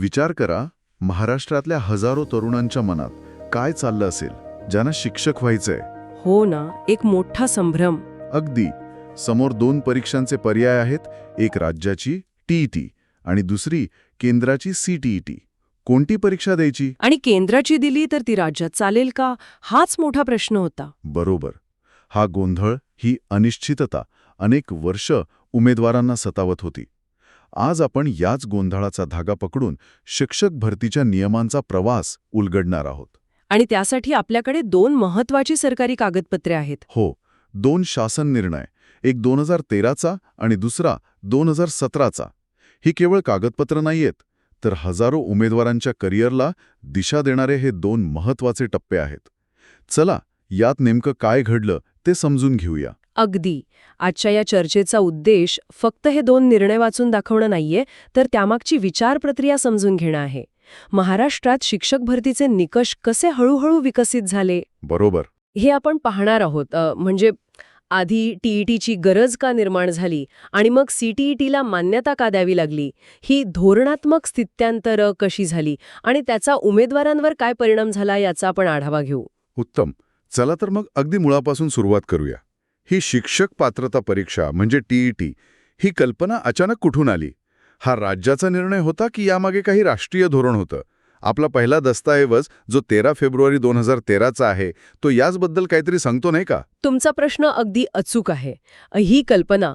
विचार करा महाराष्ट्रातल्या हजारो तरुणांच्या मनात काय चाललं असेल ज्यांना शिक्षक व्हायचंय? हो ना एक मोठा संभ्रम. अगदी. समोर दोन परीक्षांचे पर्याय आहेत एक राज्याची टीईटी आणि दुसरी केंद्राची सीटीईटी कोणती परीक्षा द्यायची? आणि केंद्राची दिली तर ती राज्यात चालेल का? हाच मोठा प्रश्न होता. बरोबर. हा गोंधळ ही अनिश्चितता अनेक वर्ष उमेदवारांना सतावत होती. आज आपण याच गोंधळाचा धागा पकडून शिक्षक भरतीच्या नियमांचा प्रवास उलगडणार आहोत. आणि त्यासाठी आपल्याकडे दोन महत्वाची सरकारी कागदपत्रे आहेत. हो दोन शासन निर्णय एक दोन हजार तेराचा आणि दुसरा दोन हजार सतराचा. ही केवळ कागदपत्र नाहीयेत तर हजारो उमेदवारांच्या करिअरला दिशा देणारे हे दोन महत्त्वाचे टप्पे आहेत. चला यात नेमकं काय घडलं ते समजून घेऊया. अगदी. आजच्या या चर्चेचा उद्देश फक्त हे दोन निर्णय वाचून दाखवणं नाहीये तर त्यामागची विचार प्रक्रिया समजून घेणं आहे. महाराष्ट्रात शिक्षक भरतीचे निकष कसे हळूहळू विकसित झाले? बरोबर. हे आपण पाहणार आहोत. म्हणजे आधी टीईटीची गरज का निर्माण झाली आणि मग सीटीईटीला मान्यता का द्यावी लागली? ही धोरणात्मक स्थित्यांतर कशी झाली आणि त्याचा उमेदवारांवर काय परिणाम झाला याचा आपण आढावा घेऊ. उत्तम. चला तर मग अगदी मुळापासून सुरुवात करूया. ही शिक्षक पात्रता परीक्षा म्हणजे टीईटी ही कल्पना अचानक कुठून आली? हा राज्याचा निर्णय होता की यामागे काही राष्ट्रीय धोरण होतं? आपला पहिला दस्तऐवज जो तेरा फेब्रुवारी दोन हजार तेराचा आहे तो याचबद्दल काहीतरी सांगतो नाही का? तुमचा प्रश्न अगदी अचूक आहे. ही कल्पना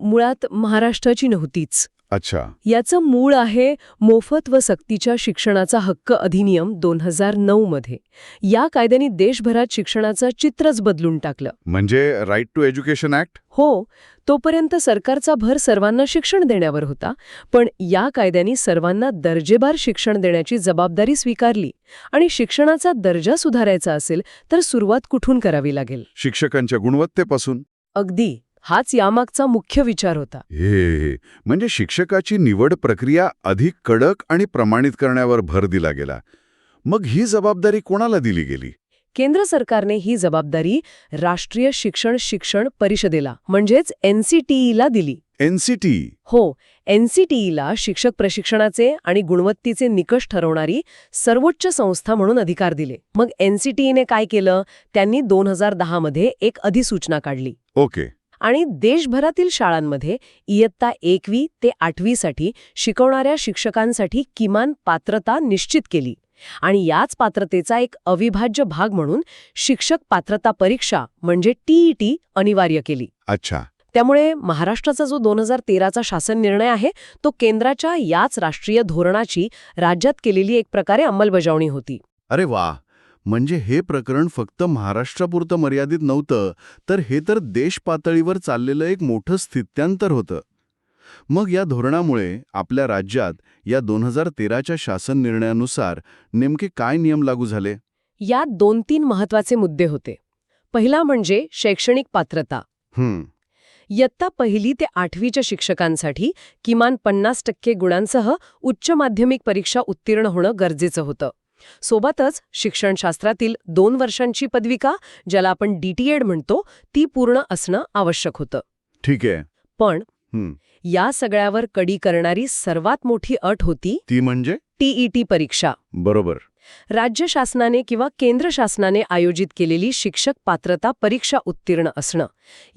मुळात महाराष्ट्राची नव्हतीच. अच्छा. याचं मूळ आहे मोफत व सक्तीच्या शिक्षणाचा हक्क अधिनियम दोन हजार नऊ मध्ये. या कायद्याने देशभरात शिक्षणाचं चित्रच बदलून टाकलं. म्हणजे राईट टू एज्युकेशन ऍक्ट हो तोपर्यंत सरकारचा भर सर्वांना शिक्षण देण्यावर होता पण या कायद्याने सर्वांना दर्जेदार शिक्षण देण्याची जबाबदारी स्वीकारली आणि शिक्षणाचा दर्जा सुधारायचा असेल तर सुरुवात कुठून करावी लागेल? शिक्षकांच्या गुणवत्तेपासून? अगदी. हाच यामागचा मुख्य विचार होता. हे म्हणजे शिक्षकाची निवड प्रक्रिया अधिक कडक आणि प्रमाणित करण्यावर भर दिला गेला. मग ही जबाबदारी कोणाला दिली गेली? केंद्र सरकारने ही जबाबदारी राष्ट्रीय शिक्षण शिक्षण परिषदेला म्हणजेच एनसीटीईला दिली. एनसीटी हो एनसीटीईला शिक्षक प्रशिक्षणाचे आणि गुणवत्तेचे निकष ठरवणारी सर्वोच्च संस्था म्हणून अधिकार दिले. मग एनसीटीईने काय केलं? त्यांनी दोन हजार दहामध्ये एक अधिसूचना काढली. ओके. आणि देशभरातील शाळांमध्ये इयत्ता एकवी ते आठवीसाठी शिकवणाऱ्या शिक्षकांसाठी किमान पात्रता निश्चित केली. आणि याच पात्रतेचा एक अविभाज्य भाग म्हणून शिक्षक पात्रता परीक्षा म्हणजे टीईटी अनिवार्य केली. अच्छा. त्यामुळे महाराष्ट्राचा जो दोन हजार तेराचा शासन निर्णय आहे तो केंद्राच्या याच राष्ट्रीय धोरणाची राज्यात केलेली एक प्रकारे अंमलबजावणी होती. अरे वा! म्हणजे हे प्रकरण फक्त महाराष्ट्रापुरतं मर्यादित नव्हतं तर हे तर देश पातळीवर चाललेलं एक मोठं स्थित्यांतर होतं. मग या धोरणामुळे आपल्या राज्यात या दोन हजार तेराच्या शासन निर्णयानुसार नेमके काय नियम लागू झाले? यात दोन तीन महत्त्वाचे मुद्दे होते. पहिला म्हणजे शैक्षणिक पात्रता. इयत्ता पहिली ते आठवीच्या शिक्षकांसाठी किमान पन्नास टक्के गुणांसह उच्च माध्यमिक परीक्षा उत्तीर्ण होणं गरजेचं होतं. सोबतच शिक्षणशास्त्रातील दोन वर्षांची पदविका ज्याला आपण डीटीएड म्हणतो ती पूर्ण असणं आवश्यक होतं. ठीक आहे. पण या सगळ्यावर कडी करणारी सर्वात मोठी अट होती ती म्हणजे? टीईटी परीक्षा. बरोबर. राज्य शासनाने किंवा केंद्र शासनाने आयोजित केलेली शिक्षक पात्रता परीक्षा उत्तीर्ण असणं.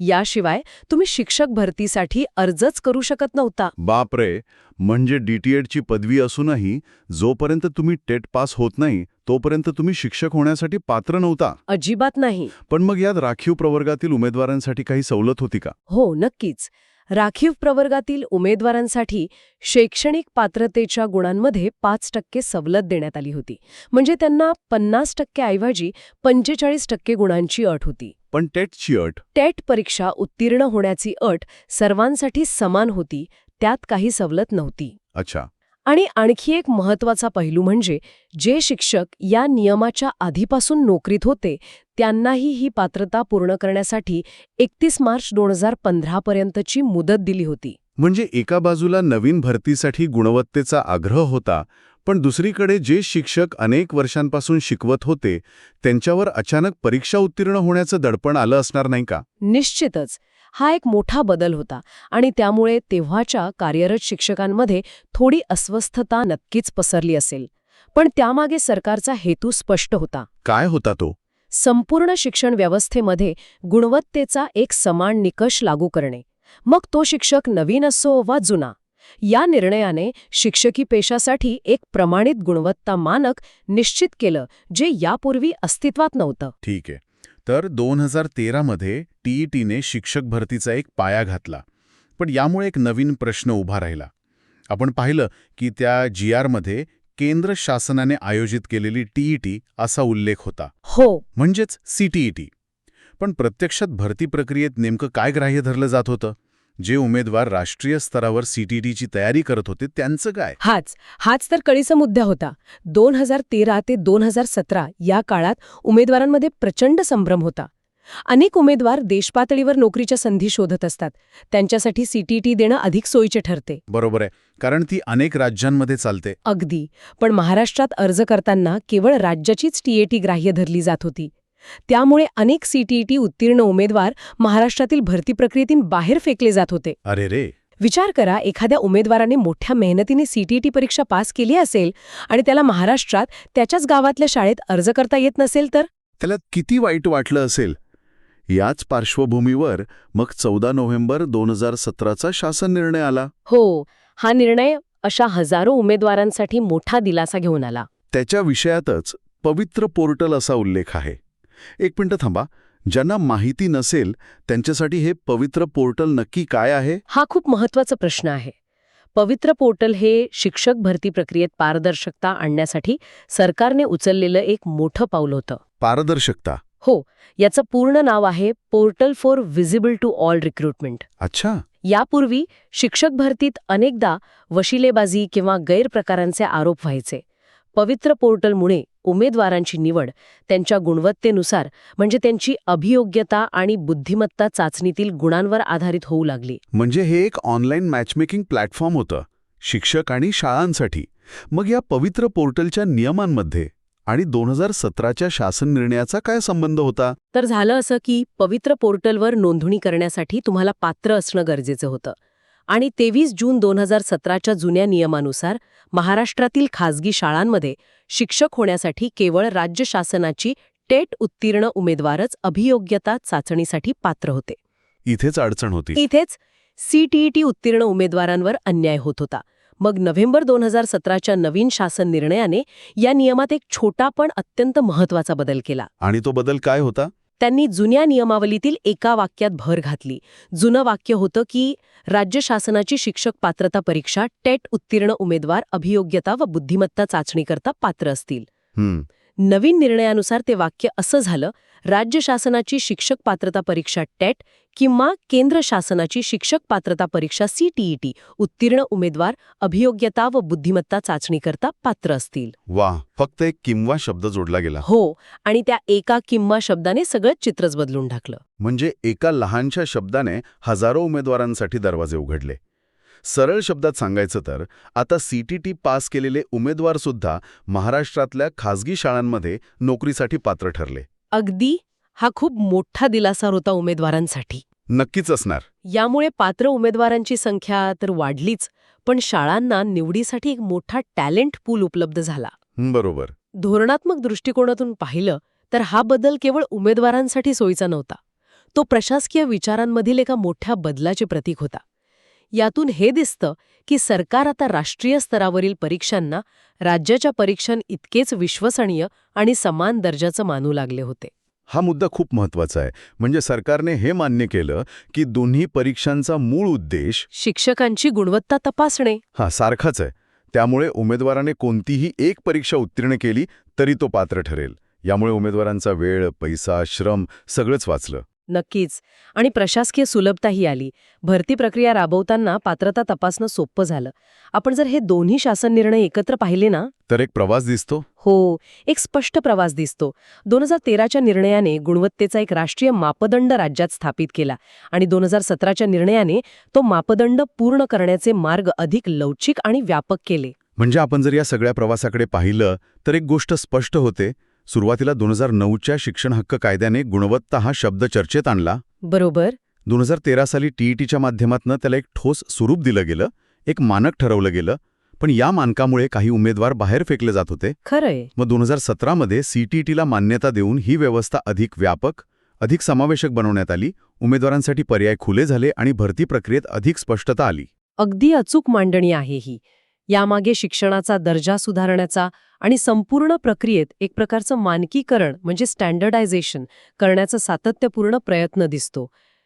याशिवाय तुम्ही शिक्षक भरतीसाठी अर्जच करू शकत नव्हता. बापरे! म्हणजे डीटीएडची पदवी असूनही जोपर्यंत तुम्ही टेट पास होत नाही तोपर्यंत तुम्ही शिक्षक होण्यासाठी पात्र नव्हता. अजिबात नाही. पण मग यात राखीव प्रवर्गातील उमेदवारांसाठी काही सवलत होती का? हो नक्कीच. राखीव प्रवर्गातील उमेदवारांसाठी शैक्षणिक पात्रतेच्या गुणांमध्ये पाच टक्के सवलत देण्यात आली होती. म्हणजे त्यांना पन्नास टक्केऐवजी पंचेचाळीस टक्के गुणांची अट होती. पण टेटची अट? टेट परीक्षा उत्तीर्ण होण्याची अट सर्वांसाठी समान होती त्यात काही सवलत नव्हती. अच्छा. आणि आणखी एक महत्त्वाचा पैलू म्हणजे जे शिक्षक या नियमाच्या आधीपासून नोकरीत होते त्यांनाही ही पात्रता पूर्ण करण्यासाठी एकतीस मार्च दोन हजार पंधरापर्यंतची मुदत दिली होती. म्हणजे एका बाजूला नवीन भरतीसाठी गुणवत्तेचा आग्रह होता पण दुसरीकडे जे शिक्षक अनेक वर्षांपासून शिकवत होते त्यांच्यावर अचानक परीक्षा उत्तीर्ण होण्याचं दडपण आलं असणार नाही का? निश्चितच. हा एक मोठा बदल होता आणि त्यामुळे तेव्हाच्या कार्यरत शिक्षकांमध्ये थोडी अस्वस्थता नक्कीच पसरली असेल. पण त्यामागे सरकारचा हेतू स्पष्ट होता. काय होता तो? संपूर्ण शिक्षण व्यवस्थेमध्ये गुणवत्तेचा एक समान निकष लागू करणे. मग तो शिक्षक नवीन असो वा जुना या निर्णयाने शिक्षकी पेशासाठी एक प्रमाणित गुणवत्ता मानक निश्चित केलं जे यापूर्वी अस्तित्वात नव्हतं. ठीक आहे. तर दोन हजार तेरामध्ये टीईटीने शिक्षक भरतीचा एक पाया घातला. पण यामुळे एक नवीन प्रश्न उभा राहिला. आपण पाहिलं की त्या जी आरमध्ये केंद्र शासनाने आयोजित केलेली टीईटी असा उल्लेख होता. हो. म्हणजेच सीटीईटी पण प्रत्यक्षात भरती प्रक्रियेत नेमकं काय ग्राह्य धरलं जात होतं? जे उमेदवार राष्ट्रीय स्तरावर सीटीईटीची तयारी करत होते त्यांचं काय? हाच हाच तर कळीचा मुद्दा होता. दोन हजार तेरा ते दोन हजार सतरा या काळात उमेदवारांमध्ये प्रचंड संभ्रम होता. अनेक उमेदवार देशपातळीवर नोकरीच्या संधी शोधत असतात. त्यांच्यासाठी सीटीटी देणं अधिक सोयीचे ठरते. बरोबर आहे. कारण ती अनेक राज्यांमध्ये चालते. अगदी. पण महाराष्ट्रात अर्ज करताना केवळ राज्याचीच टीएटी ग्राह्य धरली जात होती. त्यामुळे अनेक सीटीईटी उत्तीर्ण उमेदवार महाराष्ट्रातील भरती प्रक्रियेतून बाहेर फेकले जात होते. अरे रे. विचार करा एखाद्या उमेदवाराने मोठ्या मेहनतीने सीटीटी परीक्षा पास केली असेल आणि त्याला महाराष्ट्रात त्याच्याच गावातल्या शाळेत अर्ज करता येत नसेल तर? त्याला किती वाईट वाटलं असेल? याच पार्श्वभूमीवर मग चौदा नोव्हेंबर दोन हजार सतराचा शासन निर्णय आला. हो हा निर्णय अशा हजारो उमेदवारांसाठी मोठा दिलासा घेऊन आला. त्याच्या विषयातच पवित्र पोर्टल असा उल्लेख आहे. एक मिनिटं थांबा. ज्यांना माहिती नसेल त्यांच्यासाठी हे पवित्र पोर्टल नक्की काय आहे? हा खूप महत्त्वाचा प्रश्न आहे. पवित्र पोर्टल हे शिक्षक भरती प्रक्रियेत पारदर्शकता आणण्यासाठी सरकारने उचललेलं एक मोठं पाऊल होतं. पारदर्शकता? हो याचं पूर्ण नाव आहे portal for visible to all recruitment. अच्छा. यापूर्वी शिक्षक भरतीत अनेकदा वशिलेबाजी किंवा गैरप्रकारांचे आरोप व्हायचे. पवित्र पोर्टलमुळे उमेदवारांची निवड त्यांच्या गुणवत्तेनुसार म्हणजे त्यांची अभियोग्यता आणि बुद्धिमत्ता चाचणीतील गुणांवर आधारित होऊ लागली. म्हणजे हे एक ऑनलाईन मॅचमेकिंग प्लॅटफॉर्म होतं शिक्षक आणि शाळांसाठी. मग या पवित्र पोर्टलच्या नियमांमध्ये आणि दोन हजार सतराच्या शासन निर्णयाचा काय संबंध होता? तर झालं असं की पवित्र पोर्टलवर नोंदणी करण्यासाठी तुम्हाला पात्र असणं गरजेचं होतं. आणि तेवीस जून दोन हजार सतराच्या जुन्या नियमानुसार महाराष्ट्रातील खासगी शाळांमध्ये शिक्षक होण्यासाठी केवळ राज्य शासनाची टेट उत्तीर्ण उमेदवारच अभियोग्यता चाचणीसाठी पात्र होते. इथेच अडचण होती. इथेच सीटीईटी उत्तीर्ण उमेदवारांवर अन्याय होत होता. मग नोव्हेंबर दोन हजार सतराच्या नवीन शासन निर्णयाने या नियमात एक छोटा पण अत्यंत महत्त्वाचा बदल केला. आणि तो बदल काय होता? त्यांनी जुन्या नियमावलीतील एका वाक्यात भर घातली. जुनं वाक्य होतं की राज्य शासनाची शिक्षक पात्रता परीक्षा टेट उत्तीर्ण उमेदवार अभियोग्यता व बुद्धिमत्ता चाचणीकरता पात्र असतील. नवीन निर्णयानुसार ते वाक्य असं झालं राज्य शासनाची शिक्षक पात्रता परीक्षा टेट किंवा केंद्र शासनाची शिक्षक पात्रता परीक्षा सीटीईटी उत्तीर्ण उमेदवार अभियोग्यता व बुद्धिमत्ता चाचणीकरता पात्र असतील. वा फक्त एक किंवा शब्द जोडला गेला. हो आणि त्या एका किंवा शब्दाने सगळं चित्रच बदलून टाकलं. म्हणजे एका लहानशा शब्दाने हजारो उमेदवारांसाठी दरवाजे उघडले. सरळ शब्दात सांगायचं तर आता सीटीटी पास केलेले उमेदवार सुद्धा महाराष्ट्रातल्या खासगी शाळांमध्ये नोकरीसाठी पात्र ठरले. अगदी? हा खूप मोठा दिलासा होता उमेदवारांसाठी. नक्कीच असणार. यामुळे पात्र उमेदवारांची संख्या तर वाढलीच पण शाळांना निवडीसाठी एक मोठा टॅलेंट पूल उपलब्ध झाला. बरोबर. धोरणात्मक दृष्टिकोनातून पाहिलं तर हा बदल केवळ उमेदवारांसाठी सोयीचा नव्हता. तो प्रशासकीय विचारांमधील एका मोठ्या बदलाचे प्रतीक होता. यातून हे दिसतं की सरकार आता राष्ट्रीय स्तरावरील परीक्षांना राज्याच्या परीक्षां इतकेच विश्वसनीय आणि समान दर्जाचं मानू लागले होते. हा मुद्दा खूप महत्त्वाचा आहे. म्हणजे सरकारने हे मान्य केलं की दोन्ही परीक्षांचा मूळ उद्देश शिक्षकांची गुणवत्ता तपासणे. हा सारखाच आहे. त्यामुळे उमेदवाराने कोणतीही एक परीक्षा उत्तीर्ण केली तरी तो पात्र ठरेल. यामुळे उमेदवारांचा वेळ पैसा श्रम सगळंच वाचलं. नक्कीच. आणि प्रशासकीय सुलभताही आली. भरती प्रक्रिया राबवताना पात्रता तपासणं सोपं झालं. आपण जर हे दोन्ही शासन निर्णय एकत्र पाहिले ना? तर एक प्रवास दिसतो. हो एक स्पष्ट प्रवास दिसतो. दोन हजार तेराच्या निर्णयाने गुणवत्तेचा एक राष्ट्रीय मापदंड राज्यात स्थापित केला आणि दोन हजार सतराच्या निर्णयाने तो मापदंड पूर्ण करण्याचे मार्ग अधिक लवचिक आणि व्यापक केले. म्हणजे आपण जर या सगळ्या प्रवासाकडे पाहिलं तर एक गोष्ट स्पष्ट होते. सुरुवातीला दोन हजार नऊच्या शिक्षण हक्क कायद्याने गुणवत्ता हा शब्द चर्चेत आणला. बरोबर. दोन हजार तेरा साली टीईटीच्या माध्यमातून त्याला एक ठोस स्वरूप दिलं गेलं एक मानक ठरवलं गेलं पण या मानकामुळे काही उमेदवार बाहेर फेकले जात होते. खरंय. मग दोन हजार सतरामध्ये सीटीईटीला मान्यता देऊन ही व्यवस्था अधिक व्यापक अधिक समावेशक बनवण्यात आली उमेदवारांसाठी पर्याय खुले झाले आणि भरती प्रक्रियेत अधिक स्पष्टता आली. अगदी अचूक मांडणी आहे ही. यामागे शिक्षणाचा दर्जा सुधारण्याचा आणि संपूर्ण प्रक्रियेत एक प्रकारचं मानकीकरण म्हणजे स्टँडर्डायझेशन करण्याचा सातत्यपूर्ण प्रयत्न दिसतो.